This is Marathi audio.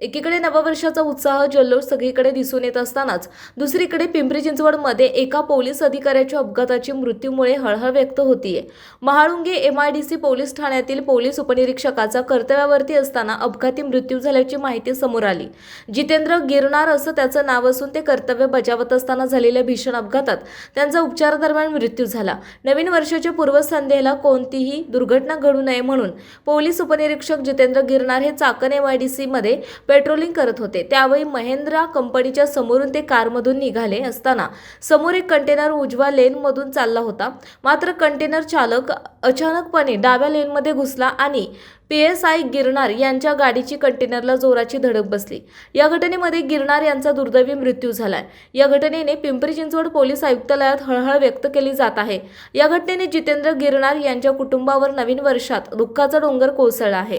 एकीकडे नववर्षाचा उत्साह जल्लोष सगळीकडे दिसून येत असतानाच दुसरीकडे पिंपरी चिंचवडमध्ये एका पोलीस अधिकाऱ्याच्या अपघाताची मृत्यूमुळे हळहळ व्यक्त होतीये. महाळुंगे एमआयडीसी पोलीस ठाण्यातील पोलीस उपनिरीक्षकाचा कर्तव्यावरती असताना अपघाती मृत्यू झाल्याची माहिती समोर आली. जितेंद्र गिरणार असं त्याचं नाव असून ते कर्तव्य बजावत असताना झालेल्या भीषण अपघातात त्यांचा उपचारादरम्यान मृत्यू झाला. नवीन वर्षाच्या पूर्वसंध्येला कोणतीही दुर्घटना घडू नये म्हणून पोलीस उपनिरीक्षक जितेंद्र गिरणार हे चाकण डी सीमध्ये पेट्रोलिंग करत होते. त्यावेळी महेंद्रा कंपनीच्या समोरून ते कारमधून निघाले असताना समोर एक कंटेनर उजव्या लेनमधून चालला होता. मात्र कंटेनर चालक अचानकपणे डाव्या लेनमध्ये घुसला आणि पी एस आय गिरणार यांच्या गाडीची कंटेनरला जोराची धडक बसली. या घटनेमध्ये गिरणार यांचा दुर्दैवी मृत्यू झालाय. या घटनेने पिंपरी चिंचवड पोलीस आयुक्तालयात हळहळ व्यक्त केली जात आहे. या घटनेने जितेंद्र गिरणार यांच्या कुटुंबावर नवीन वर्षात दुःखाचा डोंगर कोसळला आहे.